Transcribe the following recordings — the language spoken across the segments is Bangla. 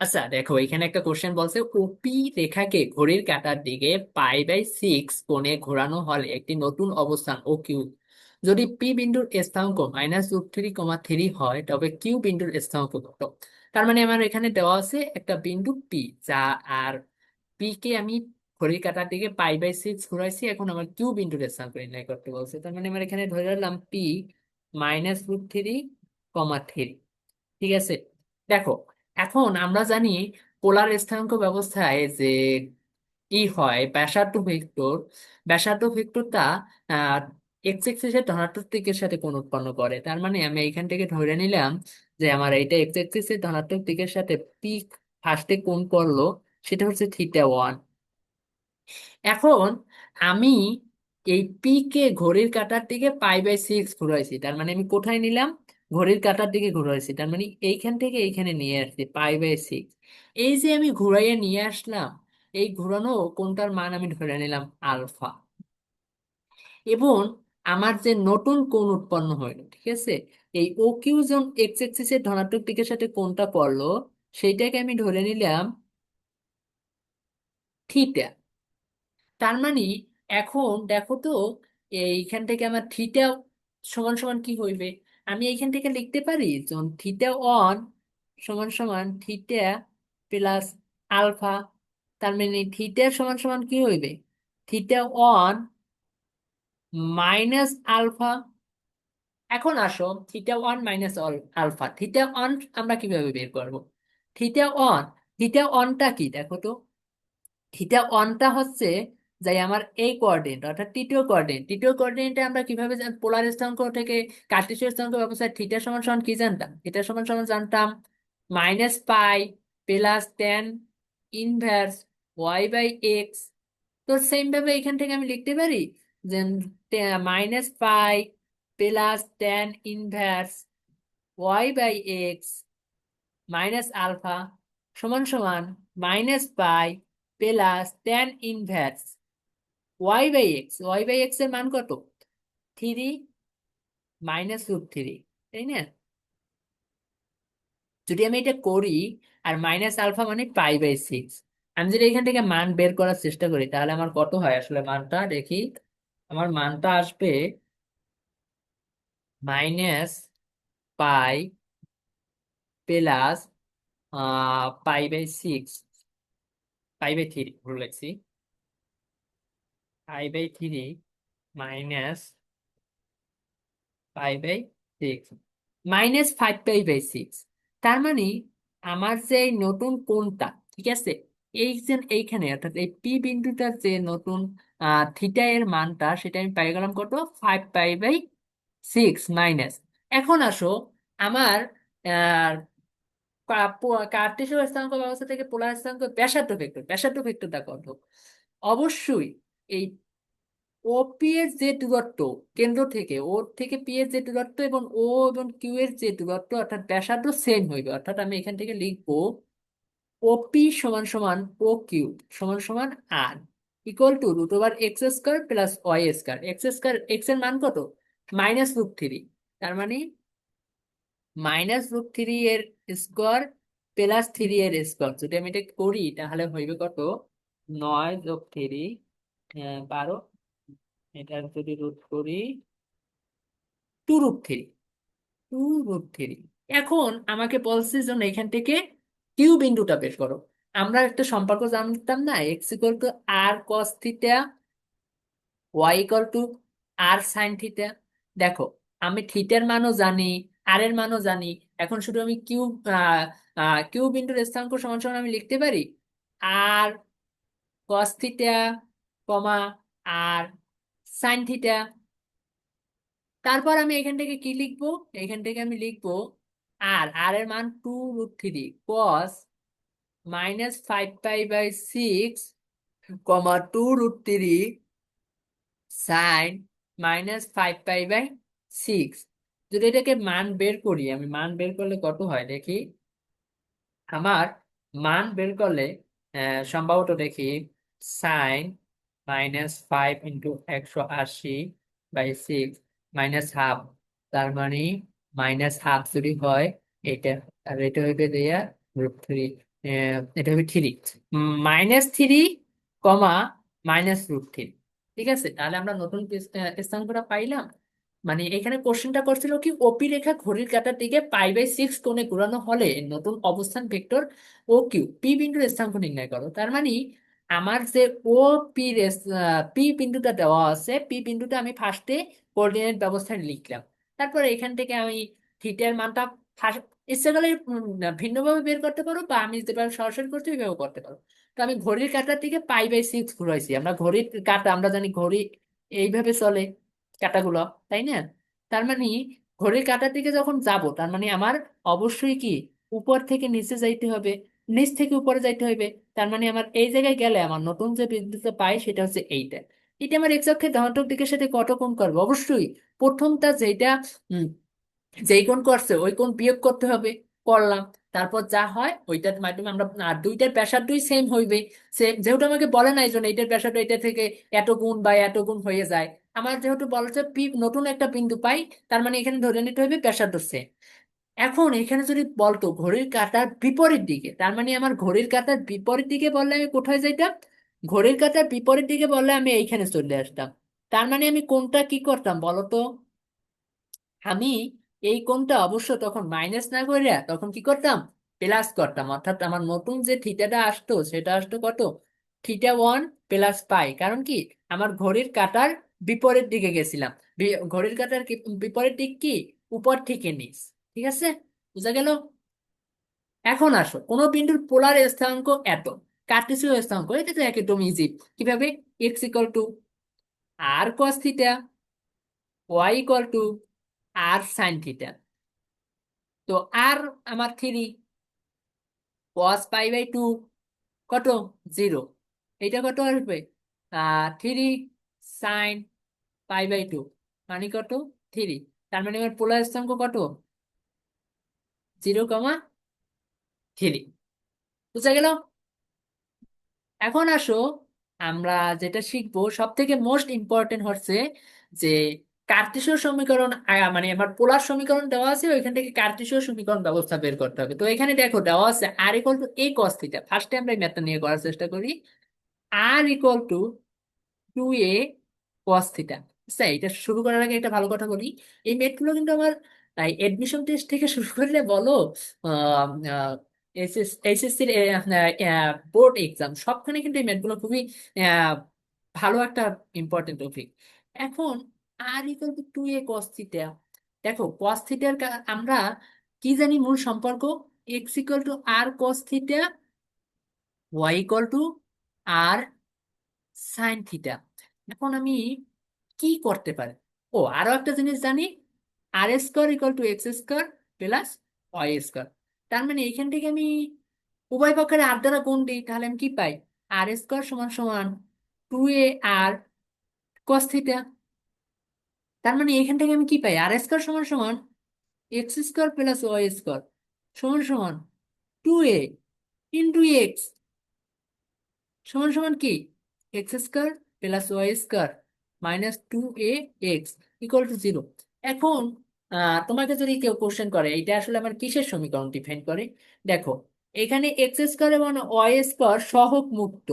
আচ্ছা দেখো, এখানে একটা কোশ্চেন বলছে ওপি রেখাকে ঘড়ির কাঁটার দিকে পাই বাই সিক্স কোণে ঘোরানো হলে একটি নতুন অবস্থান, ও কিউ। যদি পি বিন্দুর স্থানাঙ্ক minus root three comma three হয়, তবে কিউ বিন্দুর স্থানাঙ্ক কত? তার মানে আমার এখানে দেওয়া আছে একটা বিন্দু পি যা আর পি কে আমি ঘড়ির কাঁটার দিকে পাই বাই সিক্স ঘুরাইছি, এখন আমার কিউ বিন্দুর স্থানাঙ্ক নির্ণয় করতে বলছে। তার মানে আমার এখানে ধরে রাখলাম P minus root three comma three ঠিক আছে? দেখো এখন আমরা জানি পোলার স্থানাঙ্ক ব্যবস্থায় যে কি হয় ব্যাসার্ধ ভেক্টর, ব্যাসার্ধ ভেক্টরটা এক্স এক্সিসের ধনাত্মক দিকের সাথে কোণ উৎপন্ন করে। তার মানে আমি এখান থেকে ধরে নিলাম যে আমার এইটা এক্স এক্সিসের ধনাত্মক দিকের সাথে পি ফার্স্টে কোণ করল, সেটা হচ্ছে থিটা ওয়ান এখন আমি এই পি কে ঘড়ির কাঁটার দিকে পাই বাই সিক্স ঘুরাইছি, তার মানে আমি কোথায় নিলাম? ঘড়ির কাঁটার দিকে ঘুরাইছি, তার মানে এইখান থেকে এইখানে নিয়ে আসছি পাই বাই সিক্স এই যে আমি ঘুরাইয়া নিয়ে আসলাম, এই ঘুরানো কোনটার মান আমি ধরে নিলাম আলফা। এবং আমার যে নতুন কোণ উৎপন্ন হইল, ঠিক আছে? এই ও কিউ জন এক্স এক্সিস এর ধনাত্মক দিকের সাথে কোণটা করল, সেইটাকে আমি ধরে নিলাম থিটা তার মানে এখন দেখো তো, এইখান থেকে আমার থিটা সমান সমান কি হইবে? আমি এইখান থেকে লিখতে পারি? যখন থিটা অন সমান সমান থিটা প্লাস আলফা তার মানে থিটা সমান সমান কি হইবে? থিটা অন মাইনাস আলফা এখন আসো theta one minus alpha theta on আমরা কীভাবে বের করব? থিটা অন থিটা অনটা কি? দেখো তো। থিটা ওয়ানটা হচ্ছে যাই আমার এই কোঅর্ডিনেট অর্থাৎ তৃতীয় কোঅর্ডিনেট তৃতীয় কোঅর্ডিনেটে আমরা কীভাবে পোলার স্থানাঙ্ক থেকে কার্টেসীয় স্থানাঙ্ক ব্যবস্থায় থিটা সমান সমান কি জানতাম? থিটা সমান সমান জানতাম minus pi plus tan inverse y by x তো সেম ভাবে এখান থেকে আমি লিখতে পারি যে minus pi plus tan inverse y by x minus alpha সমান সমান minus pi plus tan inverse y by x y by এক্সের মান কত? থ্রি মাইনাস রুট থ্রি তাই না? যদি আমি এটা করি, আর মাইনাস আলফা মানে পাই বাই সিক্স আমি যদি এখান থেকে মান বের করার চেষ্টা করি, তাহলে আমার কত হয়? আসলে মানটা দেখি, আমার মানটা আসবে minus pi plus pi by six pi by three ভুল লিখছি pi by three minus pi by six minus five pi by six তার মানে আমার যে নতুন কোণটা, ঠিক আছে? এই যে এইখানে, অর্থাৎ এই পি বিন্দুটার যে নতুন থিটা এর মানটা, সেটা আমি পাই গেলাম কত? Five pi by six minus এখন আসো, আমার কার্টেসীয় স্থানাঙ্ক ব্যবস্থা থেকে পোলার স্থানাঙ্ক ব্যাসার্ধ ভেক্টর, ব্যাসার্ধ ভেক্টরটা কত? অবশ্যই এই ও ওপি এর যে দূরত্ব কেন্দ্র থেকে ওর থেকে পি এর যে দূরত্ব এবং ও এবং কিউ এর যে দূরত্ব অর্থাৎ ব্যাসার্ধ সেম হইবে। অর্থাৎ আমি এখান থেকে লিখব ওপি সমান সমান ও কিউ সমান সমান r equal to root over x square plus y square x square এক্সের মান কত? মাইনাস রুট থ্রি তার মানে মাইনাস রুট থ্রি এর স্কোয়ার প্লাস থ্রি এর স্কোয়ার যদি আমি এটা করি, তাহলে হইবে কত? নয় যোগ থ্রি বারো। এটা যদি রুট করি two root three two root three এখন আমাকে বলছে যে, এখান থেকে কিউ বিন্দুটা বের করো। আমরা একটা সম্পর্ক জানতাম না x equal to r cos theta y equal to r sine theta দেখো, আমি থিটার মানও জানি আর এর মানও জানি। এখন শুধু আমি কিউ কিউ বিন্দুর স্থানাঙ্ক সমান সমান আমি লিখতে পারি? R cos theta comma r sine theta তারপর আমি এখান থেকে কি লিখব? এখান থেকে আমি লিখব আর আর এর মান two root three cos minus five pi by six comma two root three sine minus five pi by six যদি এটাকে মান বের করি, আমি মান বের করলে কত হয় দেখি? আমার মান বের করলে সম্ভবত দেখি সাইন মাইনাস ফাইভ ইন্টু একশো আশি বাই সিক্স মাইনাস হাফ তার মানে মাইনাস হাফ যদি হয়, এটা, আর এটা হইবে দেয়া রুট থ্রি এটা হবে three minus three comma minus root three ঠিক আছে? তাহলে আমরা নতুন স্থানাঙ্কটা পাইলাম। মানে এখানে কোশ্চেনটা করছিল কি ওপি রেখা ঘড়ির কাঁটার দিকে পাই বাই সিক্স কোণে ঘোরানো হলে নতুন অবস্থান ভেক্টর ও কিউ পি বিন্দুর স্থানাঙ্ক নির্ণয় করো। তার মানে আমার যে ও পি পি বিন্দুটা দেওয়া আছে, পি বিন্দুটা আমি ফার্স্টে কোঅর্ডিনেট ব্যবস্থায় লিখলাম। তারপরে এখান থেকে আমি থিটার মানটা ইচ্ছে করলে ভিন্নভাবে বের করতে পারো বা আমি যেভাবে সরাসরি করছি ওইভাবে করতে পারো। তো আমি ঘড়ির কাঁটার দিকে পাই বাই সিক্স ঘুরাইছি। আমরা ঘড়ির কাঁটা, আমরা জানি ঘড়ি এইভাবে চলে কাঁটাগুলো, তাই না? তার মানে ঘড়ির কাঁটার দিকে যখন যাব, তার মানে আমার অবশ্যই কি উপর থেকে নিচে যাইতে হবে। নিচ থেকে উপরে যাইতে হইবে, তার মানে আমার এই জায়গায় গেলে আমার নতুন যে বিন্দুতে পাই সেটা হচ্ছে এইটা। এটা আমার এক্স ধনাত্মক দিকের সাথে কত কোণ করবে? অবশ্যই প্রথমটা যেটা যেই কোণ করছে ওই কোণ বিয়োগ করতে হবে, করলাম। তারপর যা হয় ওইটার মাধ্যমে আমরা, আর দুইটার ব্যাসার্ধই সেম হইবে। সেম যেহেতু আমাকে বলে নাই জন্য এইটার ব্যাসার্ধ এটা থেকে এত গুণ বা এত গুণ হয়ে যায়। আমার যেহেতু বলছে পি, নতুন একটা বিন্দু পাই, তার মানে এখানে ধরে নিতে হবে ব্যাসার্ধ সেম এখন এখানে যদি বলতো ঘড়ির কাঁটার বিপরীত দিকে, তার মানে আমার ঘড়ির কাঁটার বিপরীত দিকে বললে আমি কোথায় যাইতাম? ঘড়ির কাঁটার বিপরীত দিকে বললে আমি এইখানে চলে আসতাম। তার মানে আমি কোনটা কি করতাম বলতো? আমি এই কোণটা অবশ্য তখন মাইনাস না করে তখন কি করতাম? প্লাস করতাম। অর্থাৎ আমার নতুন যে থিটাটা আসতো সেটা আসতো কত? Theta one plus pi. কারণ কি? আমার ঘড়ির কাঁটার বিপরীত দিকে গেছিলাম। ঘড়ির কাঁটার বিপরীত দিক কি? উপর থেকে নিচ। ঠিক আছে? বুঝা গেল? এখন আসো। কোন বিন্দুর পোলার স্থানাঙ্ক এত? কার্টেসীয় স্থানাঙ্ক, এটা তো একদম ইজি কীভাবে? X equal to r cos theta y equal to r sine theta তো আর আমার three cos pi by two কত? জিরো এটা কত আসবে? Three sine pi by two মানে কত? থ্রি তার মানে আমার পোলার স্থানাঙ্ক কত? Zero comma three. বুঝা গেল? এখন আসো, আমরা যেটা শিখব সব থেকে মোস্ট ইম্পর্টেন্ট হচ্ছে যে কার্টেসীয় সমীকরণ মানে আমার পোলার সমীকরণ দেওয়া আছে, ওইখান থেকে কার্টেসীয় সমীকরণ ব্যবস্থা বের করতে হবে। তো এখানে দেখো, দেওয়া আছে r equal to a cos theta ফার্স্টে আমরা এই ম্যাথটা নিয়ে করার চেষ্টা করি। R equal to two a cos theta এটা শুরু করার আগে একটা ভালো কথা বলি। এই ম্যাথগুলো কিন্তু আমার এডমিশন টেস্ট থেকে শুরু করলে বলো এইচএসসির বোর্ড এক্সাম সবখানে কিন্তু এই ম্যাথগুলো খুবই ভালো একটা ইম্পর্টেন্ট টপিক এখন r equal to two a cos theta দেখো কস থিটার আমরা কি জানি মূল সম্পর্ক? X equal to r cos theta y equal to r sine theta এখন আমি কি করতে পারি? ও, আরও একটা জিনিস জানি r square equal to x square plus y square তার মানে এখান থেকে আমি উভয় পক্ষের আর দ্বারা গুণ দিই, তাহলে আমি কি পাই? আর স্কোয়ার সমান সমান টু এ আর কস থিটা তার মানে এখান থেকে আমি কি পাই? আর স্কোয়ার সমান সমান x square plus y square সমান সমান টু এ ইন্টু এক্স সমান সমান কি? X square plus y square minus two a x equal to zero এখন তোমাকে যদি কেউ কোশ্চেন করে, এটা আসলে আমার কিসের সমীকরণ ডিফাইন করে? দেখো, এখানে এক্স স্কোয়ার এবং ওয়াই স্কোয়ার সহগ মুক্ত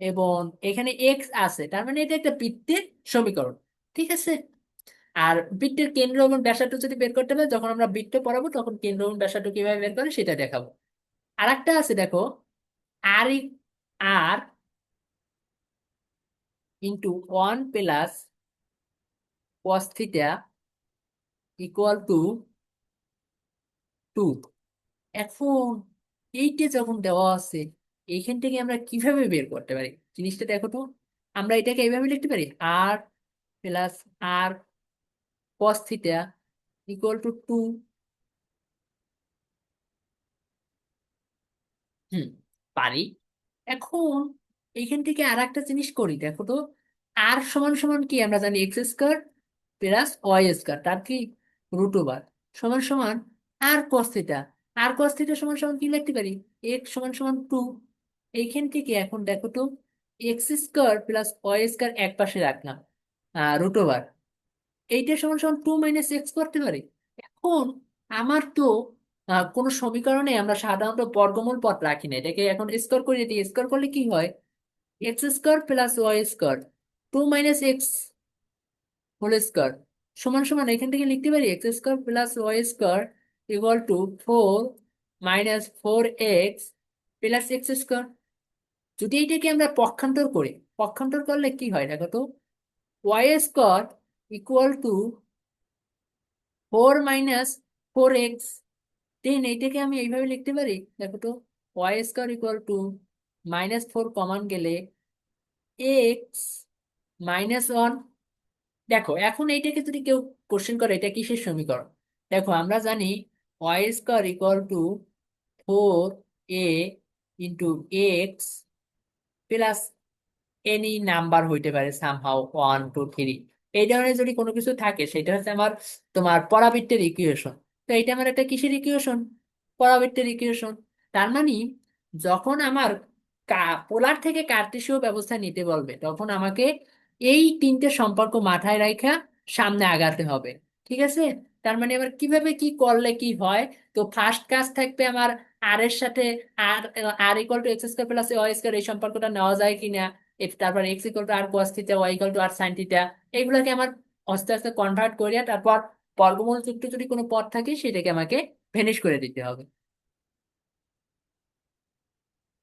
এবং এখানে এক্স আছে, তার মানে এটা একটা বৃত্তের সমীকরণ, ঠিক আছে? আর বৃত্তের কেন্দ্র এবং ব্যাসার্ধ যদি বের করতে পারে, যখন আমরা বৃত্ত পড়াবো, তখন কেন্দ্র এবং ব্যাসার্ধ কীভাবে বের করে সেটা দেখাবো। আর একটা আছে, দেখো আর r into one plus cos theta equal to two এখন এইটা যখন দেওয়া আছে, এইখান থেকে আমরা কীভাবে বের করতে পারি? জিনিসটা দেখো তো, আমরা এটাকে এইভাবে লিখতে পারি r plus r cos theta equal to two হুম, পারি। এখন এইখান থেকে আর একটা জিনিস করি, দেখো তো আর সমান সমান কি? আমরা জানি x square plus y square তার কি রুট ওভার সমান সমান আর cos theta r cos theta সমান সমান কি লিখতে পারি? এক্স সমান সমান টু এইখান থেকে এখন দেখো তো x square plus y square এক পাশে রাখলাম রুট ওভার এইটা সমান সমান টু মাইনাস এক্স করতে পারি। এখন আমার তো কোনো সমীকরণে আমরা সাধারণত বর্গমূল পদ রাখি না, এটাকে এখন স্কোয়ার করে দিই। স্কোয়ার করলে কি হয়? X square plus y square two minus x whole square সমান সমান এখান থেকে লিখতে পারি x square plus y square equal to four minus four x plus x square যদি এটাকে আমরা পক্ষান্তর করি, পক্ষান্তর করলে কি হয় দেখো তো? Y square equal to four minus four x then এইটাকে আমি এইভাবে লিখতে পারি, দেখো তো y square equal to minus four common গেলে এক্স মাইনাস ওয়ান দেখো, এখন এইটাকে যদি কেউ কোশ্চেন করে, এটা কিসের সমীকরণ? দেখো, আমরা জানি y square equal to four a into x plus any number হইতে পারে সামহাও ওয়ান টু থ্রি এই ধরনের যদি কোনো কিছু থাকে, সেটা হচ্ছে আমার তোমার পরাবৃত্তের ইকুয়েশন তো এটা আমার একটা কিসের ইকুয়েশন পরাবৃত্তের ইকুয়েশন তার মানে যখন আমার পোলার থেকে কার্টেসীয় ব্যবস্থা নিতে বলবে, তখন আমাকে এই তিনটে সম্পর্ক মাথায় রাখা সামনে আগাতে হবে, ঠিক আছে? তার মানে এবার কীভাবে কি করলে কি হয়? তো ফার্স্ট কাজ থাকবে আমার আর এর সাথে আর r equal to x square plus y square এই সম্পর্কটা নেওয়া যায় কিনা? তারপর x equal to r cos theta y equal to r sine theta এগুলোকে আমার আস্তে আস্তে কনভার্ট করিয়া তারপর বর্গমূল যুক্ত যদি কোনো পদ থাকে সেটাকে আমাকে ভেনিশ করে দিতে হবে।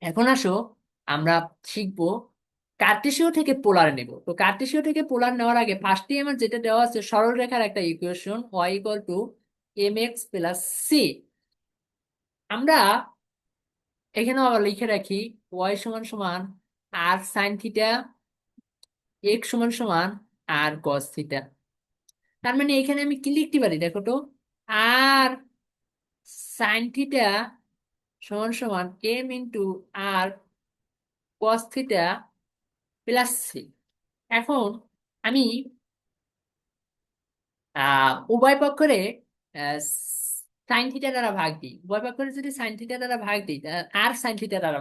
এখন আসো, আমরা শিখব কার্টেসীয় থেকে পোলার নেব। তো কার্টেসীয় থেকে পোলার নেওয়ার আগে ফার্স্টে আমার যেটা দেওয়া আছে সরলরেখার একটা equation y equal to m x plus c আমরা এখানেও আবার লিখে রাখি ওয়াই সমান সমান আর সাইন থিটা এক্স সমান সমান আর কস থিটা তার মানে এখানে আমি কি লিখতে পারি দেখো তো? আর সাইন থিটা সমান সমান m into r cos theta plus c এখন আমি উভয় পক্ষরে সাইন থিটা দ্বারা ভাগ দিই। উভয় পক্ষরে যদি সাইন থিটা দ্বারা ভাগ দিই আর সাইন থিটা দ্বারা,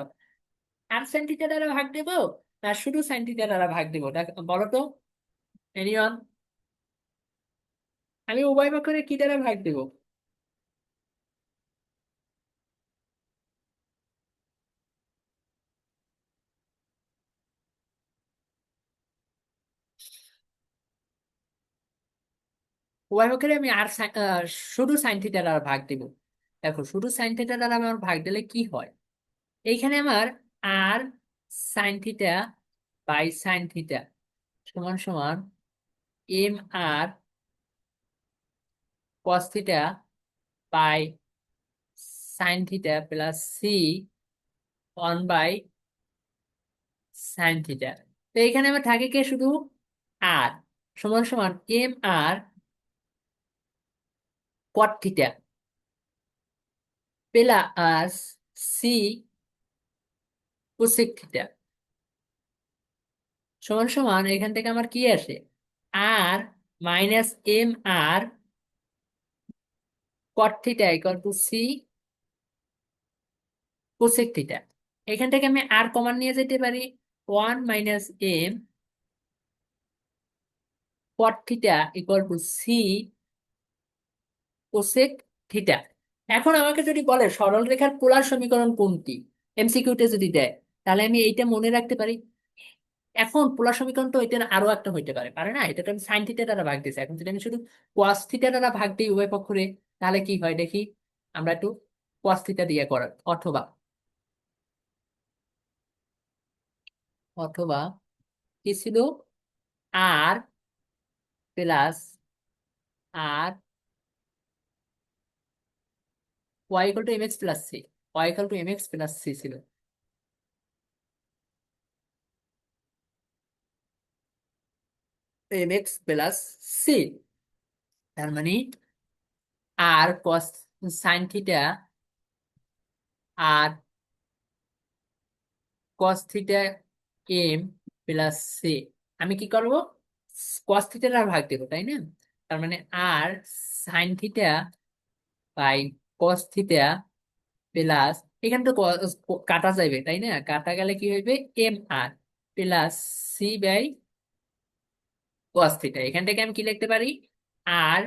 আর সাইন থিটা দ্বারা ভাগ দেবো, না শুধু সাইন থিটা দ্বারা ভাগ দেবো? বলো তো এনিওয়ান আমি উভয় পক্ষরে কি দ্বারা ভাগ দেবো? উভয় পক্ষরে আমি আর শুধু সাইন থিটা দ্বারা ভাগ দিব। দেখো, শুধু সাইন থিটা দ্বারা আমার ভাগ দিলে কি হয়? এইখানে আমার r sine theta by sine theta সমান সমান m r cos theta by sine theta plus c one by sine theta তো এখানে আমার থাকে কে শুধু আর সমান সমান m r cot theta plus c cosec theta সমান সমান এখান থেকে আমার কি আসে? R minus m r cot theta equal to c cosec theta এখান থেকে আমি আর কমান নিয়ে যেতে পারি। One minus m cot theta equal to c cosec theta এখন আমাকে যদি বলে সরল রেখার পোলার সমীকরণ কোনটি? এমসিকিউতে যদি দেয়, তাহলে আমি এইটা মনে রাখতে পারি। এখন পোলার সমীকরণ তো এটার আরও একটা হইতে পারে পারে না? এটা তো আমি সাইন থিটা দ্বারা ভাগ দিয়েছি। এখন যদি আমি শুধু কোয়াস থিটা দ্বারা ভাগ দিই উভয় পক্ষরে, তাহলে কি হয় দেখি? আমরা একটু কোয়াস থিটা দিয়ে করার, অথবা অথবা কি ছিল? R plus r y equal to m x plus c y to m x plus c ছিল। এম এক্স প্লাস সি তার মানে r cos sine theta r cos theta m plus c আমি কি করব? কস থিটা আর ভাগ দেবো, তাই না? তার মানে r sine theta by cos theta plus এখানে তো cos- কাটা যাবে তাই না? কাটা গেলে কি হইবে? M r plus c by cos theta এখান থেকে আমি কি লিখতে পারি? R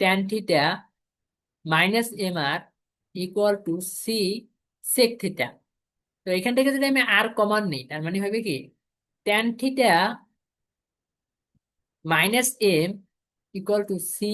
tan theta minus m r equal to c sec theta তো এখান থেকে যদি আমি আর কমান নিই, তার মানে হবে কি? Tan theta minus m equal to c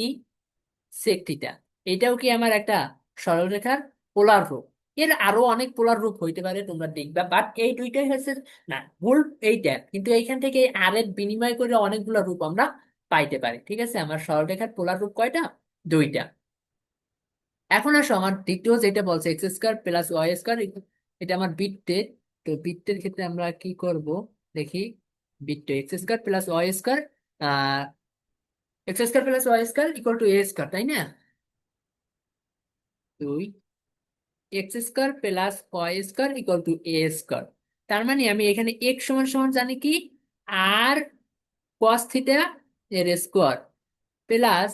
sec theta এটাও কি আমার একটা সরলরেখার পোলার রূপ? এর আরও অনেক পোলার রূপ হইতে পারে, তোমরা দেখবা বাট এই দুইটাই হচ্ছে, না, ভুল এইটা কিন্তু এইখান থেকে আর এর বিনিময় করে অনেকগুলো রূপ আমরা পাইতে পারি, ঠিক আছে? আমার সরলরেখার পোলার রূপ কয়টা? দুইটা। এখন আসো, আমার দ্বিতীয় যেটা বলছে x square plus y square এটা আমার বৃত্তের, তো বৃত্তের ক্ষেত্রে আমরা কি করব? দেখি, বৃত্ত x square plus y square ah x square plus y square equal to a square তাই না? দুই x square plus y square equal to a square তার মানে আমি এখানে এক্স সমান সমান জানি কি? আর কস থিটা এর square plus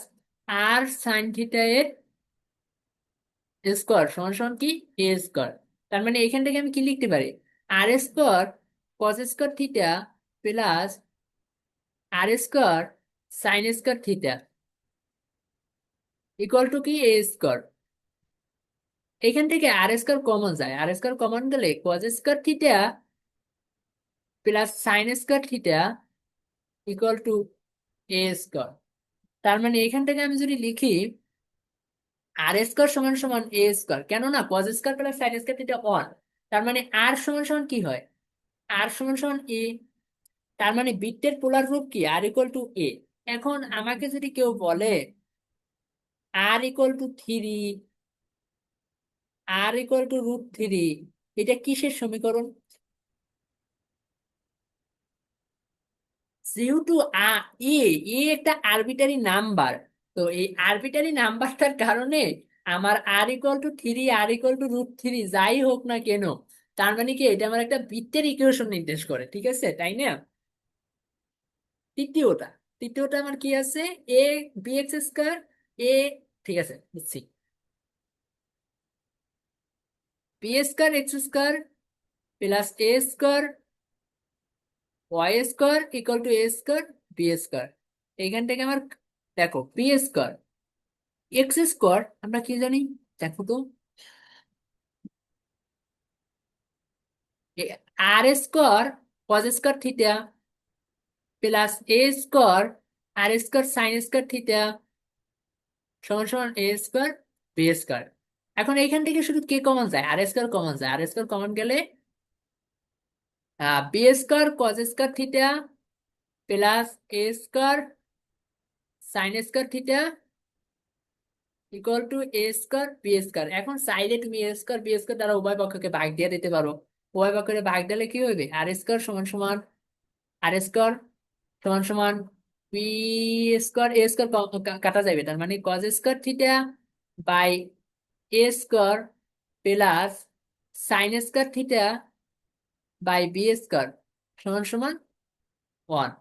r sine theta এর স্কোয়ার সমান সমান কি? এ স্কোয়ার তার মানে এখান থেকে আমি কি লিখতে পারি? R square cos square theta plus r square sine square theta equal to কি? এ স্কোয়ার এখান থেকে আর স্কোয়ার কমন যায়। আর স্কোয়ার কমন গেলে cos square theta plus sine square theta equal to a square তার মানে এখান থেকে আমি যদি লিখি আর স্কোয়ার সমান সমান এ স্কোয়ার কেননা cos square plus sine square theta one তার মানে আর সমান সমান কি হয়? আর সমান সমান এ তার মানে বৃত্তের পোলার রূপ কি? আর ইকুয়াল টু এ এখন আমাকে যদি কেউ বলে r equal to three r equal to root three এটা কিসের সমীকরণ? যেহেতু এ একটা আরবিটারি নাম্বার তো এই আরবিটারি নাম্বারটার কারণে আমার r equal to three r equal to root three যাই হোক না কেন, তার মানে কি এটা আমার একটা বৃত্তের ইকুয়েশন নির্দেশ করে, ঠিক আছে, তাই না? তৃতীয়টা তৃতীয়টা আমার কি আছে? A b x square a ঠিক আছে, বুঝছি। B square x square plus a square y square equal to a square b square এইখান থেকে আমার, দেখো বি স্কোয়ার এক্স স্কোয়ার আমরা কি জানি? দেখো তো। R square cos square theta plus a square r square sine square theta সমান সমান এ স্কোয়ার বি স্কোয়ার এখন এইখান থেকে শুধু কে কমন যায়? আর স্কোয়ার কমন যায়। আর স্কোয়ার কমন গেলে b square cos square theta plus a square sine square theta equal to a square b square এখন সাইডে তুমি এ স্কোয়ার বি স্কোয়ার দ্বারা উভয় পক্ষকে ভাগ দিয়ে দিতে পারো। উভয় পক্ষকে ভাগ দিলে কি হবে? আর স্কোয়ার সমান সমান আর স্কোয়ার সমান সমান বি স্কোয়ার এ স্কোয়ার কাটা যাবে তার মানে cos square theta by a square plus sine square theta by b square সমান সমান ওয়ান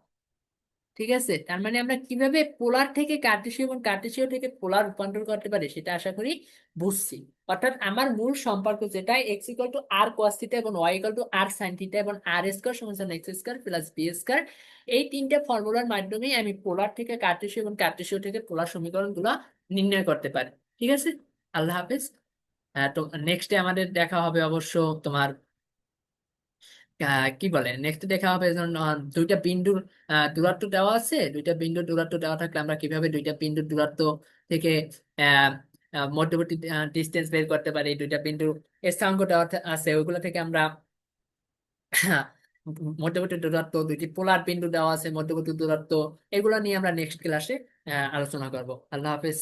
ঠিক আছে? তার মানে আমরা কীভাবে পোলার থেকে কার্টেসীয় এবং কার্টেসীয় থেকে পোলার রূপান্তর করতে পারি সেটা আশা করি বুঝছি। অর্থাৎ আমার মূল সম্পর্ক যেটা x equal to r cos theta এবং y equal to r sine theta এবং আর স্কোয়ার সমান x square plus b square এই তিনটা ফর্মুলার মাধ্যমে আমি পোলার থেকে কার্টেসীয় এবং কার্টেসীয় থেকে পোলার সমীকরণগুলো নির্ণয় করতে পারি। ঠিক আছে? আল্লাহ হাফেজ। তো নেক্সটে আমাদের দেখা হবে অবশ্য তোমার কি বলে? নেক্সট দেখা হবে দুইটা বিন্দুর দূরত্ব দেওয়া আছে। দুইটা বিন্দুর দূরত্ব দেওয়া থাকলে আমরা কীভাবে দুইটা বিন্দুর দূরত্ব থেকে মধ্যবর্তী ডিস্টেন্স বের করতে পারি? দুইটা বিন্দুর স্থানাঙ্ক দেওয়া আছে। ওইগুলো থেকে আমরা, মধ্যবর্তী দূরত্ব, দুইটি পোলার বিন্দু দেওয়া আছে, মধ্যবর্তী দূরত্ব, এগুলো নিয়ে আমরা নেক্সট ক্লাসে আলোচনা করব। আল্লাহ হাফেজ।